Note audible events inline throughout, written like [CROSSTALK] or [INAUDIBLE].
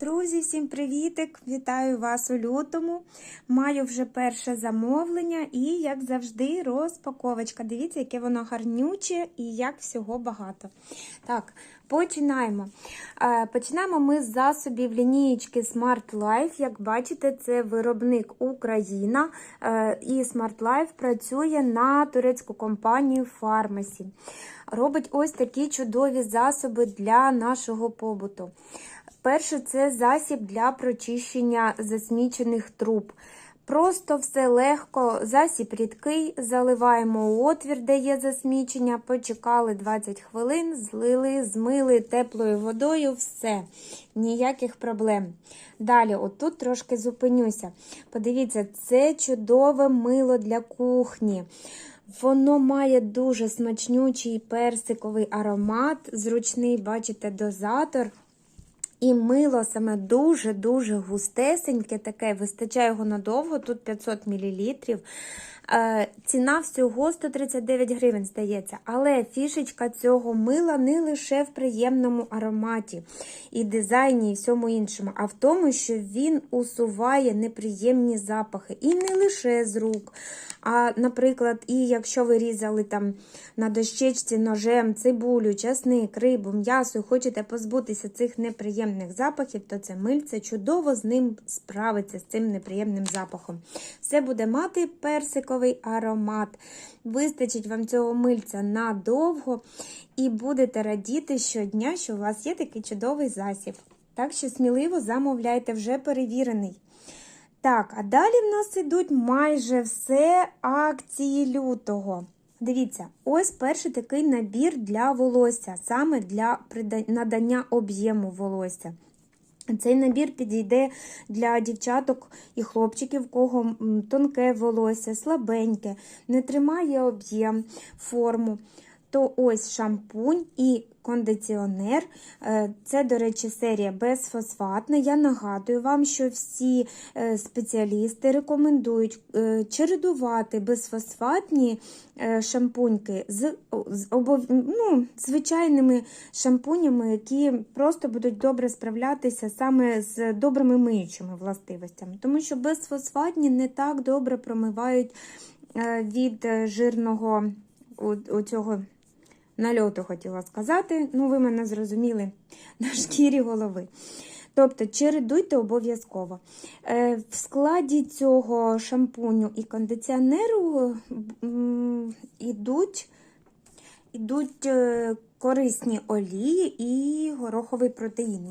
Друзі, всім привітик! Вітаю вас у лютому. Маю вже перше замовлення і, як завжди, розпаковочка. Дивіться, яке воно гарнюче і як всього багато. Так, починаємо. Е, Починаємо ми з засобів лінієчки Smart Life. Як бачите, це виробник Україна. Е, І Smart Life працює на турецьку компанію Pharmacy. Робить ось такі чудові засоби для нашого побуту. Перше, це засіб для прочищення засмічених труб. Просто все легко, засіб рідкий, заливаємо у отвір, де є засмічення, почекали 20 хвилин, злили, змили теплою водою, все, ніяких проблем. Далі, отут трошки зупинюся. Подивіться, це чудове мило для кухні. Воно має дуже смачнючий персиковий аромат, зручний, бачите, дозатор. І мило саме дуже-дуже густесеньке, таке, вистачає його надовго, тут 500 мл. Е, ціна всього 139 гривень, здається. Але фішечка цього мила не лише в приємному ароматі і дизайні, і всьому іншому, а в тому, що він усуває неприємні запахи. І не лише з рук. А, наприклад, і якщо ви різали там на дощечці ножем цибулю, часник, рибу, м'ясо, і хочете позбутися цих неприємних запахів, то це мильце чудово з ним справиться, з цим неприємним запахом. Все буде мати персиковий аромат. Вистачить вам цього мильця надовго, і будете радіти щодня, що у вас є такий чудовий засіб. Так що сміливо замовляйте, вже перевірений. Так, а далі в нас ідуть майже все акції лютого. Дивіться, ось перший такий набір для волосся, саме для надання об'єму волосся. Цей набір підійде для дівчаток і хлопчиків, в кого тонке волосся, слабеньке, не тримає об'єм, форму. То ось шампунь і кондиціонер. Це, до речі, серія безфосфатна. Я нагадую вам, що всі спеціалісти рекомендують чередувати безфосфатні шампуньки з ну, звичайними шампунями, які просто будуть добре справлятися саме з добрими миючими властивостями. Тому що безфосфатні не так добре промивають від жирного у цього нальоту хотіла сказати, ну, ви мене зрозуміли [LAUGHS] на шкірі голови. Тобто, чередуйте обов'язково. В складі цього шампуню і кондиціонеру йдуть, йдуть корисні олії і гороховий протеїн.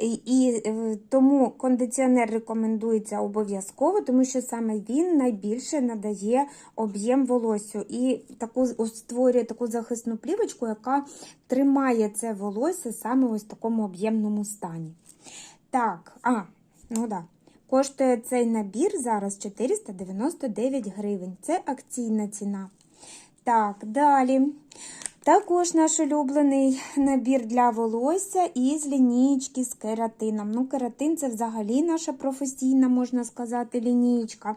І, і тому кондиціонер рекомендується обов'язково, тому що саме він найбільше надає об'єм волосю і таку створює таку захисну плівочку, яка тримає це волосся саме ось в такому об'ємному стані. Так, а, ну да. Коштує цей набір зараз 499 гривень. Це акційна ціна. Так, далі. Також наш улюблений набір для волосся із лінійки з кератином. Ну, кератин це взагалі наша професійна, можна сказати, лінійка.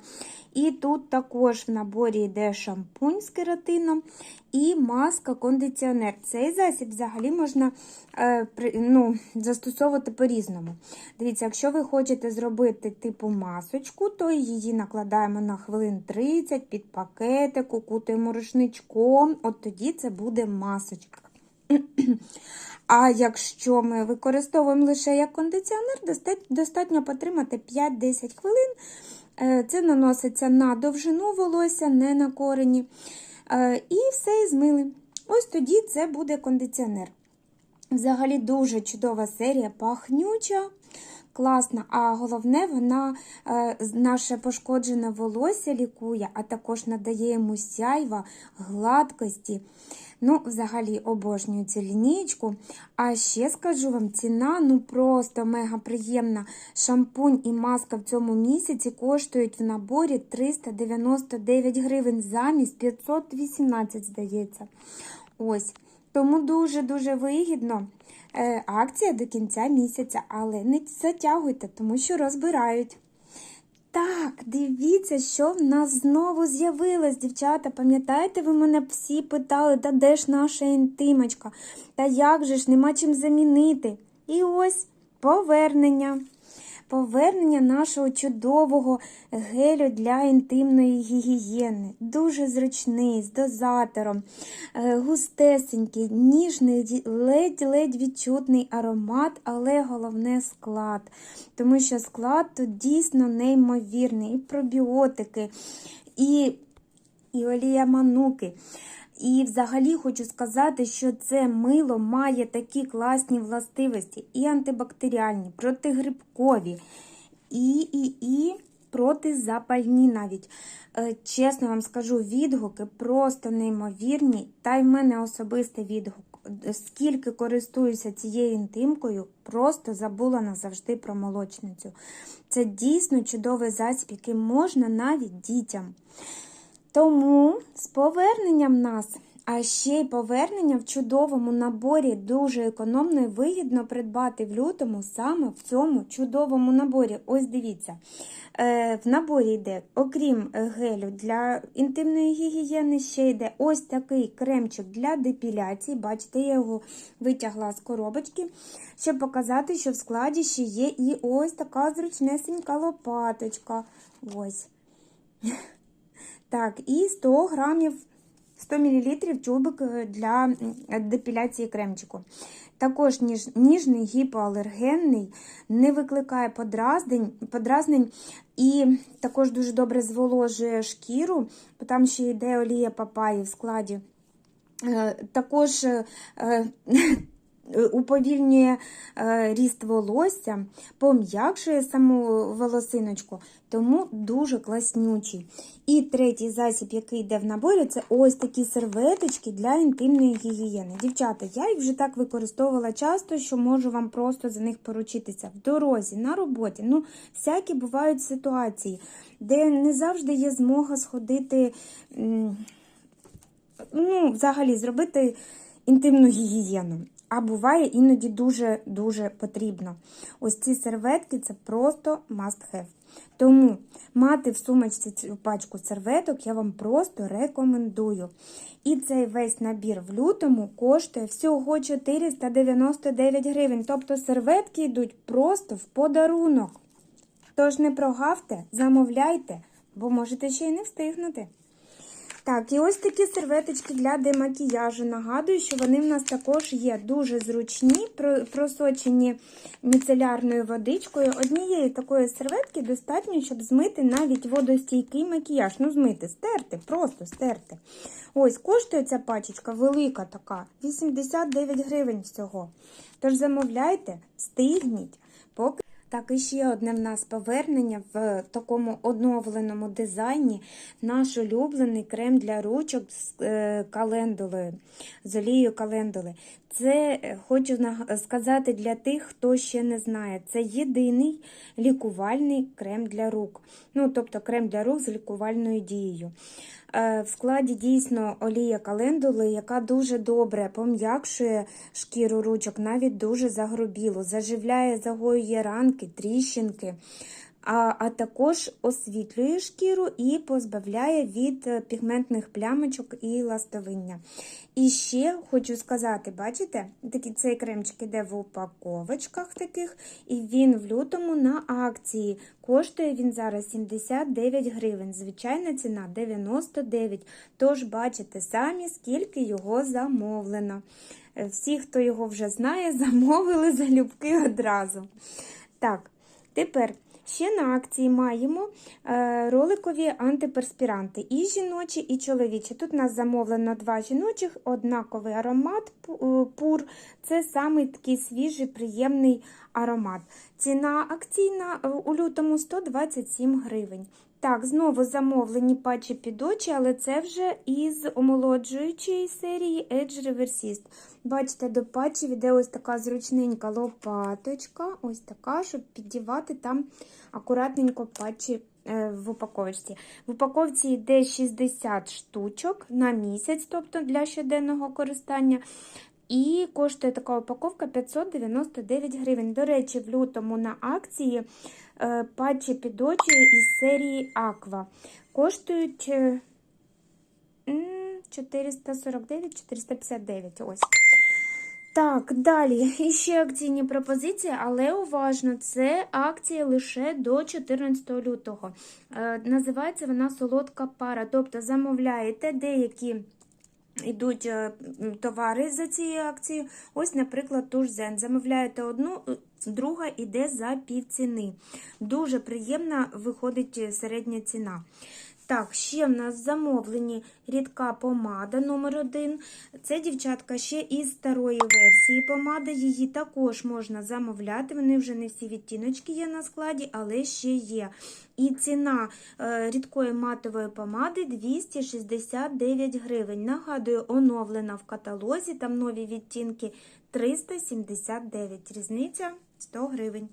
І тут також в наборі йде шампунь з кератином і маска-кондиціонер. Цей засіб взагалі можна е, ну, застосовувати по-різному. Дивіться, якщо ви хочете зробити типу масочку, то її накладаємо на хвилин 30 під пакетик, укутуємо рушничком, от тоді це буде масочка. А якщо ми використовуємо лише як кондиціонер, достатньо потримати 5-10 хвилин. Це наноситься на довжину волосся, не на корені. І все і змили. Ось тоді це буде кондиціонер. Взагалі дуже чудова серія, пахнюча, класна, а головне, вона наше пошкоджене волосся лікує, а також надає йому сяйва, гладкості. Ну, взагалі, обожнюю цю лінійку. А ще скажу вам, ціна ну просто мега приємна. Шампунь і маска в цьому місяці коштують в наборі 399 гривень замість 518, здається. Ось. Тому дуже-дуже вигідно. Е, акція до кінця місяця, але не затягуйте, тому що розбирають. Так, дивіться, що в нас знову з'явилось, дівчата. Пам'ятаєте, ви мене всі питали, та де ж наша інтимочка? Та як же ж, нема чим замінити? І ось повернення. Повернення нашого чудового гелю для інтимної гігієни. Дуже зручний, з дозатором, е, густесенький, ніжний, ледь-ледь відчутний аромат, але головне склад. Тому що склад тут дійсно неймовірний. І пробіотики, і, і олія мануки. І взагалі хочу сказати, що це мило має такі класні властивості: і антибактеріальні, протигрибкові, і, і, і протизапальні навіть. Е, Чесно вам скажу, відгуки просто неймовірні. Та й в мене особистий відгук. Скільки користуюся цією інтимкою, просто забула назавжди про молочницю. Це дійсно чудовий засіб, який можна навіть дітям. Тому з поверненням нас, а ще й повернення в чудовому наборі дуже економно і вигідно придбати в лютому саме в цьому чудовому наборі. Ось дивіться. Е, В наборі йде, окрім гелю для інтимної гігієни, ще йде ось такий кремчик для депіляції. Бачите, я його витягла з коробочки, щоб показати, що в складі ще є і ось така зручнесенька лопаточка. Ось. Так, і 100 грамів 100 мл тюбик для депіляції кремчику. Також ніж, ніжний гіпоалергенний, не викликає подразнень, подразнень і також дуже добре зволожує шкіру, бо там ще йде олія папаї в складі. Е, Також е, уповільнює е, ріст волосся, пом'якшує саму волосиночку, тому дуже класнючий. І третій засіб, який йде в наборі, це ось такі серветочки для інтимної гігієни. Дівчата, я їх вже так використовувала часто, що можу вам просто за них поручитися в дорозі, на роботі. Ну, всякі бувають ситуації, де не завжди є змога сходити, ну, взагалі, зробити інтимну гігієну. А буває іноді дуже-дуже потрібно. Ось ці серветки це просто must have. Тому мати в сумочці цю пачку серветок я вам просто рекомендую. І цей весь набір в лютому коштує всього 499 гривень. Тобто серветки йдуть просто в подарунок. Тож не прогавте, замовляйте, бо можете ще й не встигнути. Так, і ось такі серветочки для демакіяжу. Нагадую, що вони в нас також є дуже зручні, просочені міцелярною водичкою. Однієї такої серветки достатньо, щоб змити навіть водостійкий макіяж. Ну, змити, стерти, просто стерти. Ось, коштує ця пачечка велика така, 89 гривень всього. Тож замовляйте, встигніть. Так, і ще одне в нас повернення в такому оновленому дизайні. Наш улюблений крем для ручок з е, календулою, з олією календули. Це е, хочу сказати для тих, хто ще не знає. Це єдиний лікувальний крем для рук. Ну, тобто крем для рук з лікувальною дією. Е, в складі дійсно олія календули, яка дуже добре пом'якшує шкіру ручок, навіть дуже загрубіло, заживляє, загоює ранки, тріщинки а а також освітлює шкіру і позбавляє від е, пігментних плямочок і ластовиння. І ще хочу сказати, бачите, такий цей кремчик іде в упаковочках таких, і він в лютому на акції. Коштує він зараз 79 гривень. Звичайна ціна 99. Тож, бачите самі, скільки його замовлено. Е, всі, хто його вже знає, [LAUGHS] замовили залюбки одразу. Так, тепер. Ще на акції маємо е, роликові антиперспіранти і жіночі, і чоловічі. Тут у нас замовлено два жіночих, однаковий аромат е, пур. Це саме такий свіжий, приємний аромат. Ціна акційна е, у лютому 127 гривень. Так, знову замовлені патчі під очі, але це вже із омолоджуючої серії Edge Reversist. Бачите, до патчів іде ось така зручненька лопаточка, ось така, щоб піддівати там акуратненько патчі е, в упаковці. В упаковці йде 60 штучок на місяць, тобто для щоденного користання. І коштує така упаковка 599 гривень. До речі, в лютому на акції е, патчі під очі із серії Aqua. Коштують 449-459. ось. Так, далі І ще акційні пропозиції, але уважно, це акція лише до 14 лютого. Е, називається вона солодка пара. Тобто замовляєте деякі. Йдуть е, товари за цією акцією. Ось, наприклад, зен. Замовляєте одну, е, друга йде за півціни. Дуже приємна виходить е, середня ціна. Так, ще в нас замовлені рідка помада номер 1 Це дівчатка ще із старої версії помади. Її також можна замовляти. Вони вже не всі відтіночки є на складі, але ще є. І ціна е, рідкої матової помади 269 гривень. Нагадую, оновлена в каталозі, там нові відтінки 379. Різниця 100 гривень.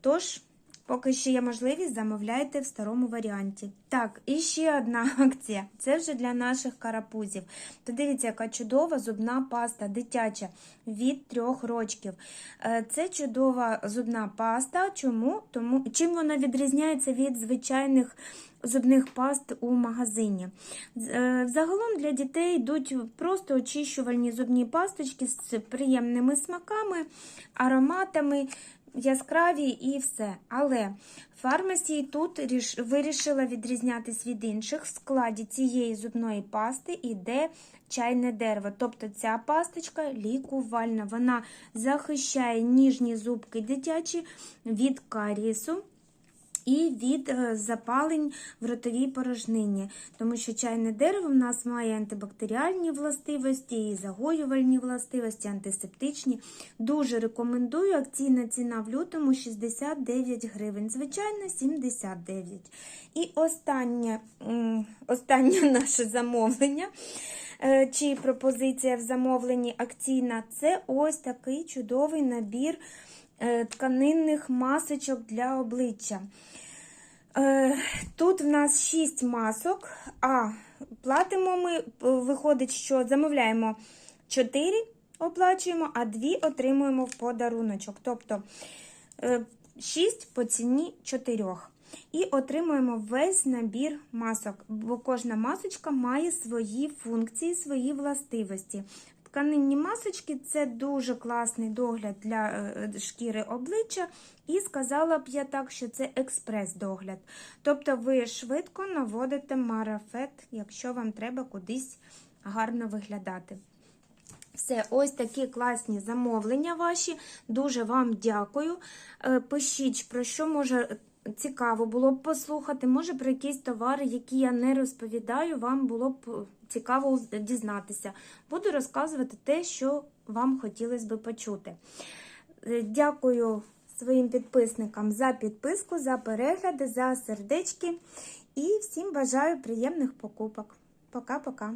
Тож, Поки ще є можливість, замовляйте в старому варіанті. Так, і ще одна [LAUGHS] акція. Це вже для наших карапузів. То дивіться, яка чудова зубна паста дитяча від трьох рочків. Е, Це чудова зубна паста. Чому? Тому чим вона відрізняється від звичайних зубних паст у магазині? Е, Загалом для дітей йдуть просто очищувальні зубні пасточки з приємними смаками, ароматами яскраві і все. Але фармасії тут вирішила відрізнятись від інших. В складі цієї зубної пасти іде чайне дерево. Тобто ця пасточка лікувальна. Вона захищає ніжні зубки дитячі від карісу. І від е, запалень в ротовій порожнині, тому що чайне дерево в нас має антибактеріальні властивості, і загоювальні властивості, антисептичні. Дуже рекомендую. Акційна ціна в лютому 69 гривень, звичайно, 79. І останнє, останнє [LAUGHS] наше замовлення. е, Чи пропозиція в замовленні акційна це ось такий чудовий набір тканинних масочок для обличчя. Е, Тут в нас 6 масок, а платимо ми, е, виходить, що замовляємо 4, оплачуємо, а 2 отримуємо в подаруночок. Тобто 6 по ціні 4. І отримуємо весь набір масок, бо кожна масочка має свої функції, свої властивості. Тканинні масочки це дуже класний догляд для е, шкіри обличчя, і сказала б я так, що це експрес-догляд. Тобто ви швидко наводите марафет, якщо вам треба кудись гарно виглядати. Все, ось такі класні замовлення ваші. Дуже вам дякую. Е, Пишіть, про що може цікаво було б послухати. Може, про якісь товари, які я не розповідаю, вам було б цікаво дізнатися. Буду розказувати те, що вам хотілося б почути. Е, Дякую своїм підписникам за підписку, за перегляди, за сердечки. І всім бажаю приємних покупок. Пока-пока.